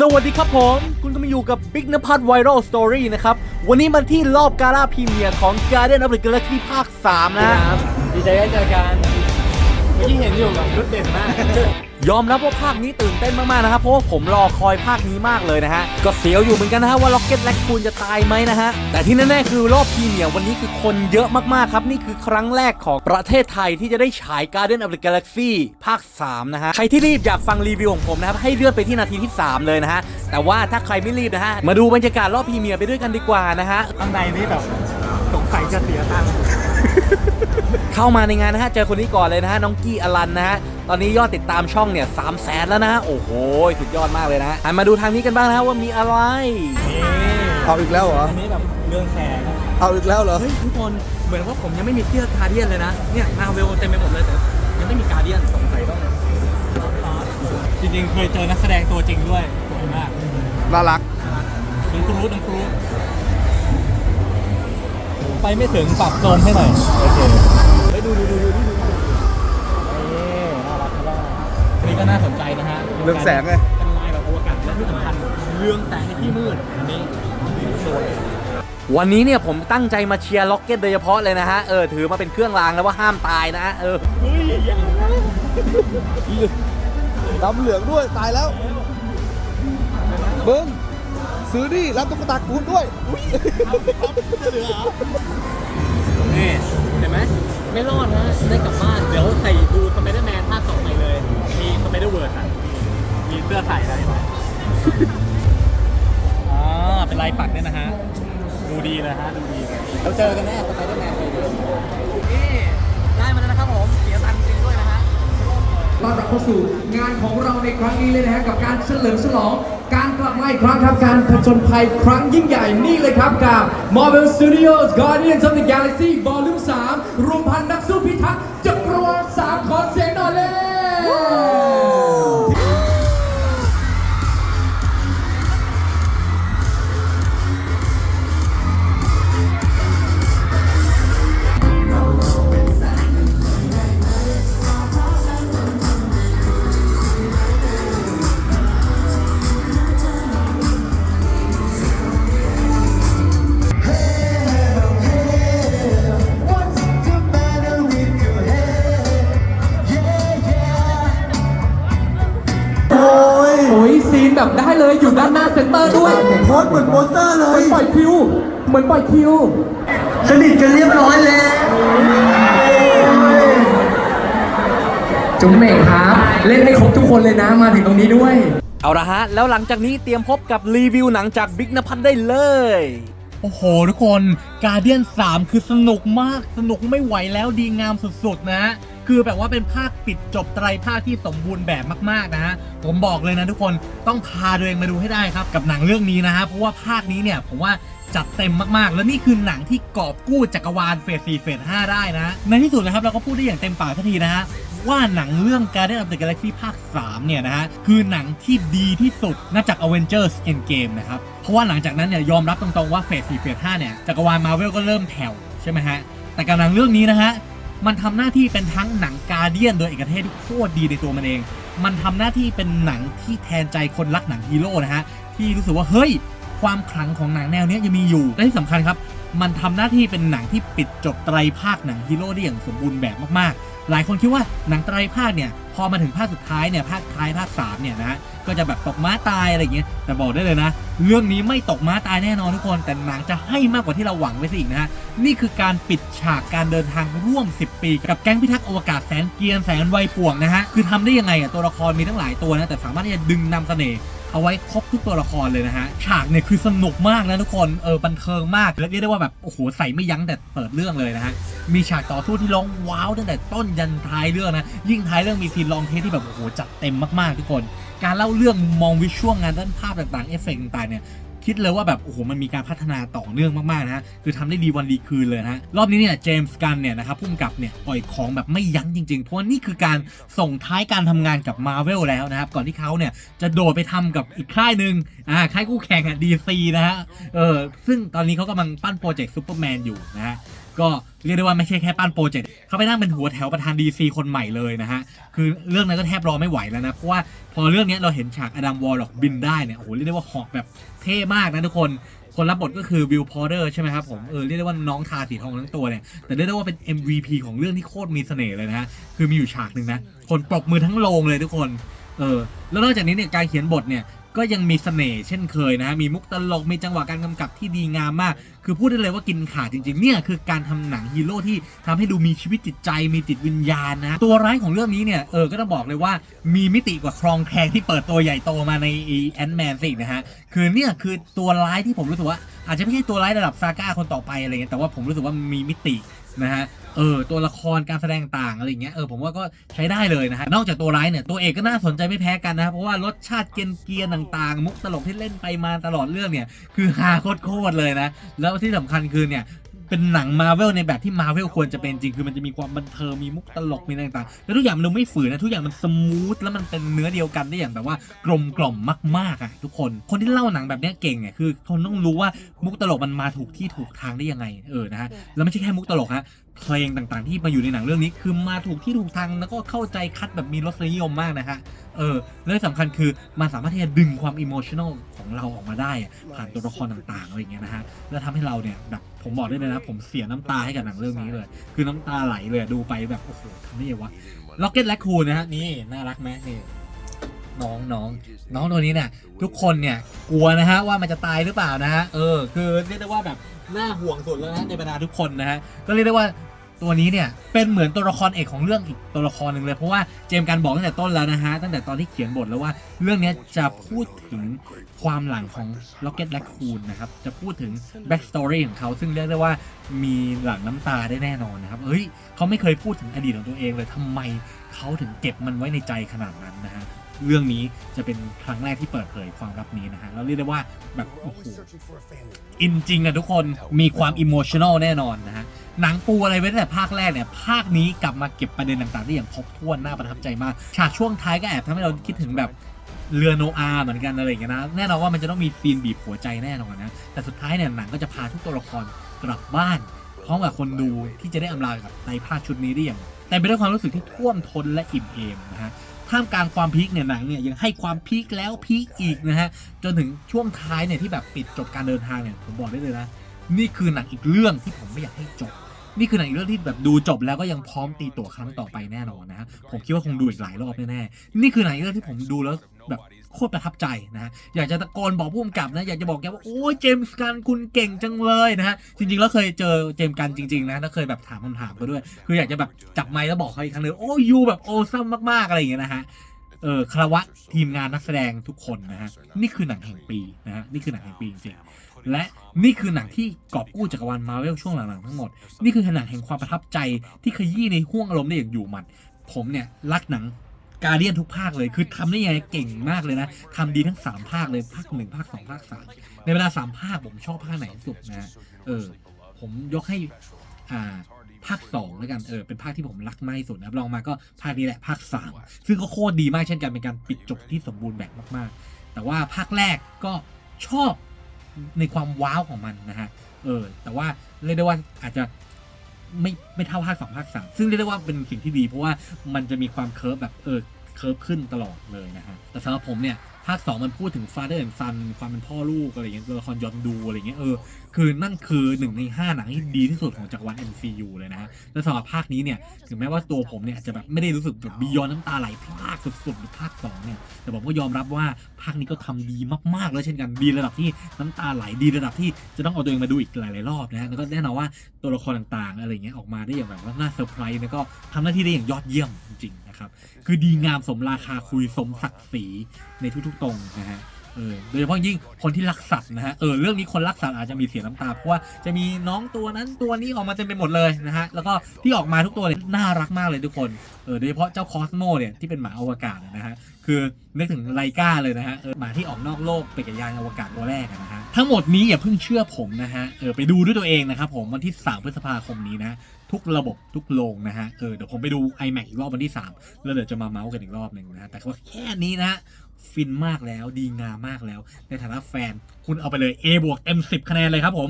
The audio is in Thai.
สวัสดีครับผม คุณก็มาอยู่กับบิ๊กนภัทรไวรัลสตอรี่นะครับ วันนี้มาที่รอบกาล่าพรีเมียร์ของ Guardian of the Galaxy ภาค 3 นะครับ ดีใจได้เจอกัน เมื่อกี้เห็นอยู่กับชุดเด่นมากยอมรับว่าภาคนี้ตื่นเต้นมากๆนะครับเพราะว่าผมรอคอยภาคนี้มากเลยนะฮะก็เสียวอยู่เหมือนกันนะฮะว่าล็อกเก็ตแลกคูนจะตายไหมนะฮะแต่ที่แน่ๆคือรอบพรีเมียร์วันนี้คือคนเยอะมากๆครับนี่คือครั้งแรกของประเทศไทยที่จะได้ฉาย Guardian of the Galaxy ภาค 3 นะฮะใครที่รีบอยากฟังรีวิวของผมนะครับให้เลื่อนไปที่นาทีที่ 3 เลยนะฮะแต่ว่าถ้าใครไม่รีบนะฮะมาดูบรรยากาศรอบพรีเมียร์ไปด้วยกันดีกว่านะฮะข้างในนี่แบบ สงสัยจะเสียตังค์ เข้ามาในงานนะฮะ เจอคนนี้ก่อนเลยนะฮะ น้องกี้อลันนะฮะ ตอนนี้ยอดติดตามช่องเนี่ยสามแสนแล้วนะฮะ โอ้โห สุดยอดมากเลยนะฮะหันมาดูทางนี้กันบ้างนะฮะว่ามีอะไร นี่เอาอีกแล้วเหรอ อันนี้แบบเรื่องแสงเอาอีกแล้วเหรอ เฮ้ยทุกคน เหมือนว่าผมยังไม่มีเสื้อคาร์เดียนเลยนะ เนี่ยมาเวลเต็มไปหมดเลยแต่ยังไม่มีการเดียนสงสัยต้องจริงๆเคยเจอนักแสดงตัวจริงด้วยสวยมากน่ารัก น้องครูดน้องครูด ไปไม่ถึงปรับโซนให้หน่อย โอเคไปดูดูดูดูดูดูนี่น่ารักมากอันนี้ก็น่าสนใจนะฮะเรื่องแสงไง เป็นลายแบบอวกาศและที่สำคัญเรื่องแสงในที่มืด อันนี้สวย วันนี้เนี่ยผมตั้งใจมาเชียร์ล็อกเก็ตโดยเฉพาะเลยนะฮะ เออถือมาเป็นเครื่องรางแล้วว่าห้ามตายนะฮะเออเฮ้ยอย่างนั้นดำเหลืองด้วยตายแล้วเบิ้ง ซื้อดิรับตุ๊กตากูดด้วยนี่เห็นไหมไม่รอดนะ ได้กลับบ้าน เดี๋ยวใส่ดูสไปเดอร์แมนภาคต่อไปเลย มีสไปเดอร์เวิร์ดอะ มีเสื้อใส่ได้ไหมอ่าเป็นลายปักเนี่ยนะฮะ ดูดีเลยฮะ ดูดีเลยเราเจอกันแน่สไปเดอร์แมนไปเลยนี่ได้มาแล้วนะครับผม เสียตังค์จริงด้วยนะฮะต้อนรับเข้าสู่งานของเราในครั้งนี้เลยนะฮะกับการเฉลิมฉลอง การกลับมาอีกครั้งครับการผจญภัยครั้งยิ่งใหญ่นี่เลยครับกับ Marvel Studios Guardians of the Galaxy Volume 3 รวมพันนักสู้พิทักษ์านหน้าเซ็นเตอร์ด้วยโพสต์เหมือนโปสเตอร์เลเหมืย อนปล่อยคิว เหมือนปล่อยคิว สนิทกันเรียบร้อยแล้วจุ๋มเหม่งครับ เล่นให้ครบทุกคนเลยนะ มาถึงตรงนี้ด้วย เอาละฮะ แล้วหลังจากนี้เตรียมพบกับรีวิวหนังจากบิ๊กนภัทรได้เลย โอ้โห ทุกคนกาเดียน3คือสนุกมาก สนุกไม่ไหวแล้วดีงามสุดๆนะ คือแบบว่าเป็นภาคปิดจบไตรภาคที่สมบูรณ์แบบมากๆนะฮะผมบอกเลยนะทุกคนต้องพาตัวเองมาดูให้ได้ครับกับหนังเรื่องนี้นะฮะเพราะว่าภาคนี้เนี่ยผมว่าจัดเต็มมากๆ แล้วนี่คือหนังที่กอบกู้จักรวาลเฟส4เฟส5ได้นะในที่สุดนะครับเราก็พูดได้อย่างเต็มปากทันทีนะฮะว่าหนังเรื่อง Guardian of the Galaxy ภาค 3 เนี่ยนะฮะ คือหนังที่ดีที่สุดนับจาก Avengers Endgame นะครับ เพราะว่าหลังจากนั้นเนี่ยยอมรับตรงๆว่าเฟส4เฟส5เนี่ย จักรวาลมาเวลก็เริ่มแผ่วใช่ไหมฮะ แต่กับหนังเรื่องนี้นะฮะ มันทำหน้าที่เป็นทั้งหนังการเดียนโดยเอกเทศที่โคตรดีในตัวมันเอง มันทำหน้าที่เป็นหนังที่แทนใจคนรักหนังฮีโร่นะฮะ ที่รู้สึกว่าเฮ้ย ความขลังของหนังแนวเนี้ยังมีอยู่ และที่สำคัญครับ มันทำหน้าที่เป็นหนังที่ปิดจบไตรภาคหนังฮีโร่ได้อย่างสมบูรณ์แบบมากๆ หลายคนคิดว่าหนังไตรภาคเนี่ย พอมาถึงภาคสุดท้ายเนี่ยภาคท้ายภาคสามเนี่ยนะก็จะแบบตกม้าตายอะไรอย่างเงี้ยแต่บอกได้เลยนะ เรื่องนี้ไม่ตกม้าตายแน่นอนทุกคน แต่หนังจะให้มากกว่าที่เราหวังไว้สิอีกนะฮะนี่คือการปิดฉากการเดินทางร่วม 10 ปี กับแก๊งพิทักษ์อวกาศแสนเกียนแสนวัยป่วงนะฮะคือทำได้ยังไงอะตัวละครมีทั้งหลายตัวนะแต่สามารถที่จะดึงนำเสน่ห์ เอาไว้ครบทุกตัวละครเลยนะฮะ ฉากเนี่ยคือสนุกมากนะทุกคน เออบันเทิงมากและเรียกได้ว่าแบบโอ้โหใส่ไม่ยั้งแต่เปิดเรื่องเลยนะฮะ มีฉากต่อสู้ที่ร้องว้าวตั้งแต่ต้นยันท้ายเรื่องนะ ยิ่งท้ายเรื่องมีซีนลองเทสที่แบบโอ้โหจัดเต็มมากๆทุกคน การเล่าเรื่องมองวิชวลงานด้านภาพต่างๆเอฟเฟกต์ต่างๆเนี่ย คิดเลยว่าแบบโอ้โหมันมีการพัฒนาต่อเนื่องมากๆนะฮะคือทำได้ดีวันดีคืนเลยนะฮะรอบนี้เนี่ยเจมส์กันเนี่ยนะครับพุ่มกับเนี่ยปล่อยของแบบไม่ยั้งจริงๆ เพราะนี่คือการส่งท้ายการทำงานกับมาเวลแล้วนะครับก่อนที่เขาเนี่ยจะโดดไปทำกับอีกค่ายหนึ่งอ่าค่ายคู่แข่งอะดีซีนะฮะเออซึ่งตอนนี้เขากำลังปั้นโปรเจกต์ซูเปอร์แมนอยู่นะฮะ ก็เรียกได้ว่าไม่ใช่แค่ปั้นโปรเจกต์เขาไปนั่งเป็นหัวแถวประธาน DC คนใหม่เลยนะฮะ คือเรื่องนั้นก็แทบรอไม่ไหวแล้วนะ เพราะว่าพอเรื่องนี้เราเห็นฉากอดัมวอลล็อกบินได้เนี่ย โอ้โห เรียกได้ว่าหอกแบบเท่มากนะทุกคน คนรับบทก็คือวิลพอร์เตอร์ใช่ไหมครับผม เออเรียกได้ว่าน้องทาสีทองทั้งตัวเนี่ย แต่เรียกได้ว่าเป็น MVP ของเรื่องที่โคตรมีเสน่ห์เลยนะฮะ คือมีอยู่ฉากหนึ่งนะ คนปรบมือทั้งโรงเลยทุกคน เออแล้วนอกจากนี้เนี่ยการเขียนบทเนี่ยก็ยังมีเสน่ห์เช่นเคยนะฮะมีมุกตลกมีจังหวะการกำกับที่ดีงามมาก คือพูดได้เลยว่ากินขาดจริงๆ เนี่ยคือการทำหนังฮีโร่ที่ทำให้ดูมีชีวิตจิตใจ มีจิตวิญญาณนะ ตัวร้ายของเรื่องนี้เนี่ยเออก็ต้องบอกเลยว่ามีมิติกว่าครองแคงที่เปิดตัวใหญ่โตมาในแอนด์แมนสินะฮะ คือเนี่ยคือตัวร้ายที่ผมรู้สึกว่า อาจจะไม่ใช่ตัวร้ายระดับซาก้าคนต่อไปอะไรเงี้ยแต่ว่าผมรู้สึกว่ามีมิตินะฮะ เออตัวละครการแสดงต่างอะไรอย่างเงี้ยเออผมว่าก็ใช้ได้เลยนะฮะนอกจากตัวร้ายเนี่ยตัวเอกก็น่าสนใจไม่แพ้กันนะครับเพราะว่ารสชาติเกรียนต่างๆ มุกตลกที่เล่นไปมาตลอดเรื่องเนี่ยคือฮาโคตรเลยนะแล้วที่สำคัญคือเนี่ยเป็นหนังมาเวลในแบบที่มาเวลควรจะเป็นจริง คือมันจะมีความบันเทิงมีมุกตลกมีอะไรต่างๆ แล้วทุกอย่างมันดูไม่ฝืนนะ ทุกอย่างมันสมูทแล้วมันเป็นเนื้อเดียวกันได้อย่างแบบว่ากลมกล่อมมากๆอะทุกคน คนที่เล่าหนังแบบนี้เก่งเนี่ยคือคนต้องรู้ว่ามุกตลกมันมาถูกที่ถูกทางได้ยังไงเออนะฮะแล้วไม่ใช่แค่มุกตลกฮะ เพลงต่างๆ ที่มาอยู่ในหนังเรื่องนี้ คือมาถูกที่ถูกทางแล้วก็เข้าใจคัดแบบมีรสนิยมมากนะฮะเออและสำคัญคือมันสามารถที่จะดึงความอิโมชันอลของเราออกมาได้ผ่านตัวละครต่างๆอะไรอย่างเงี้ยนะฮะแล้วทำให้เราเนี่ยแบบผมบอกได้เลยนะ ผมเสียน้ำตาให้กับหนังเรื่องนี้เลย คือน้ำตาไหลเลยดูไปแบบโอ้โหทำได้ยังวะล็อกเก็ตแลคคูนะฮะนี่น่ารักไหมนี่ น้องน้องน้องตัวนี้เนี่ยทุกคนเนี่ยกลัวนะฮะว่ามันจะตายหรือเปล่านะฮะเออคือเรียกได้ว่าแบบน่าห่วงสุดแล้วนะในบรรดาทุกคนนะฮะก็เรียกได้ว่าตัวนี้เนี่ยเป็นเหมือนตัวละครเอกของเรื่องอีกตัวละครหนึ่งเลยเพราะว่าเจมการบอกตั้งแต่ต้นแล้วนะฮะตั้งแต่ตอนที่เขียนบทแล้วว่า เรื่องนี้จะพูดถึงความหลังของ Rocket Raccoon นะครับจะพูดถึง back story ของเขาซึ่งเรียกได้ว่ามีหลังน้ำตาได้แน่นอนนะครับเฮ้ยเขาไม่เคยพูดถึงอดีตของตัวเองเลยทำไมเขาถึงเก็บมันไว้ในใจขนาดนั้นนะฮะ เรื่องนี้จะเป็นครั้งแรกที่เปิดเผยความลับนี้นะฮะแล้วเรียกได้ว่าแบบโอ้โหอินจริงอะทุกคนมีความอิโมชัน a ลแน่นอนนะฮะหนังปูอะไรไว้ตั้งแต่ภาคแรกเนี่ยภาคนี้กลับมาเก็บประเด็นต่างๆได้อย่างครบถ้วนน่าประทับใจมากฉากช่วงท้ายก็แอบทำให้เราคิดถึงแบบเรือโนอาห์เหมือนกันอะไรอย่างเงี้ยนะแน่นอนว่ามันจะต้องมีซีนบีบหัวใจแน่นอนนะแต่สุดท้ายเนี่ยหนังก็จะพาทุกตัวละครกลับบ้าน พร้อมกับคนดูที่จะได้อำลากับในภาคชุดนี้ได้อย่างแต่ไปด้วยความรู้สึกที่ท่วมท้นและอิ่มเอมนะฮะท่ามกลางความพีคเนี่ยหนังเนี่ยยังให้ความพีคแล้วพีคอีกนะฮะจนถึงช่วงท้ายเนี่ยที่แบบปิดจบการเดินทางเนี่ยผมบอกได้เลยนะนี่คือหนังอีกเรื่องที่ผมไม่อยากให้จบ นี่คือหนังอีกเรื่องที่แบบดูจบแล้วก็ยังพร้อมตีตัวครั้งต่อไปแน่นอนนะฮะผมคิดว่าคงดูอีกหลายรอบแน่ๆนี่คือหนังอีกเรื่องที่ผมดูแล้ว แบบโคตรประทับใจนะฮะอยากจะตะโกนบอกผู้กำกับนะอยากจะบอกแกว่าโอ้ยเจมส์กันคุณเก่งจังเลยนะฮะจริงๆแล้วเคยเจอเจมส์กันจริงๆนะแล้วเคยแบบถามคำถามเขาด้วย คืออยากจะแบบจับไมค์แล้วบอกเขาอีกครั้งหนึงโอ้ยยูแบบโอซัมมากๆอะไรอย่างเงี้ยนะฮะเออคารวะทีมงานนักแสดงทุกคนนะฮะนี่คือหนังแห่งปีนะฮะนี่คือหนังแห่งปีจริงๆและนี่คือหนังที่กอบกู้จักรวาลมาเวลช่วงหลังๆทั้งหมด นี่คือหนังแห่งความประทับใจที่ขยี้ในห่วงอารมณ์ได้อย่างอยู่หมัดผมเนี่ยรักหนัง การเดียนทุกภาคเลย คือทำได้ยังไงเก่งมากเลยนะทำดีทั้ง 3 ภาคเลย ภาคหนึ่งภาคสองภาคสามในเวลา 3 ภาคผมชอบภาคไหนที่สุดนะ เออ ผมยกให้ อ่า ภาคสองแล้วกัน เออ เป็นภาคที่ผมรักมากที่สุดนะครับลองมาก็ภาคนี้แหละ ภาคสามซึ่งก็โคตรดีมากเช่นกัน เป็นการปิดจบที่สมบูรณ์แบบมากๆ แต่ว่าภาคแรกก็ชอบในความว้าวของมันนะฮะ เออ แต่ว่าเรียกได้ว่าอาจจะ ไม่ไม่เท่าภาคสองภาคสามซึ่งเรียกได้ว่าเป็นสิ่งที่ดี เพราะว่ามันจะมีความเคิร์ฟแบบเออเคิร์ฟขึ้นตลอดเลยนะฮะแต่สำหรับผมเนี่ย ภาค2มันพูดถึง father and son ความเป็นพ่อลูกอะไรอย่างเงี้ยตัวละครย้อนดูอะไรเงี้ยเออคือนั่นคือหนึ่งใน5หนังที่ดีที่สุดของจักรวาล MCU เลยนะฮะแล้วสำหรับภาคนี้เนี่ยถึงแม้ว่าตัวผมเนี่ยจะแบบไม่ได้รู้สึกแบบบียอนน้ำตาไหลพรากสุดๆหรือภาค2เนี่ยแต่ผมก็ยอมรับว่าภาคนี้ก็ทำดีมากๆแล้วเช่นกันดีระดับที่น้ำตาไหลดีระดับที่จะต้องเอาตัวเองมาดูอีกหลายๆรอบนะฮะแล้วก็แน่นอนว่าตัวละครต่างๆอะไรเงี้ยออกมาได้อย่างแบบว่าน่าเซอร์ไพรส์แล้วก็ทำหน้าที่ได้อย่างยอดเยี่ยมจริงๆนะครับคือดีงามสมราคาคุยสมศักดิ์ศรีในทุกตรงนะฮะเออโดยเฉพาะยิ่งคนที่รักสัตว์นะฮะเออเรื่องนี้คนรักสัตว์อาจจะมีเสียน้ำตาเพราะว่าจะมีน้องตัวนั้นตัวนี้ออกมาเต็มไปหมดเลยนะฮะแล้วก็ที่ออกมาทุกตัวเนี่ยน่ารักมากเลยทุกคนเออโดยเฉพาะเจ้าคอสโมเนี่ยที่เป็นหมาอวกาศนะฮะคือนึกถึงไลกาเลยนะฮะเออหมาที่ออกนอกโลกไปกับยานอวกาศตัวแรกนะฮะทั้งหมดนี้อย่าเพิ่งเชื่อผมนะฮะเออไปดูด้วยตัวเองนะครับผมวันที่ 3 พฤษภาคมนี้นะทุกระบบทุกโรงนะฮะเออเดี๋ยวผมไปดู iMac อีกรอบวันที่ 3 แล้วเดี๋ยวจะมาเมาส์กันอีกรอบหนึ่งนะฮะแต่ว่าแค่นี้นะ ฟินมากแล้วดีงามมากแล้ว ในฐานะแฟนคุณเอาไปเลย A บวก M 10 คะแนนเลยครับผม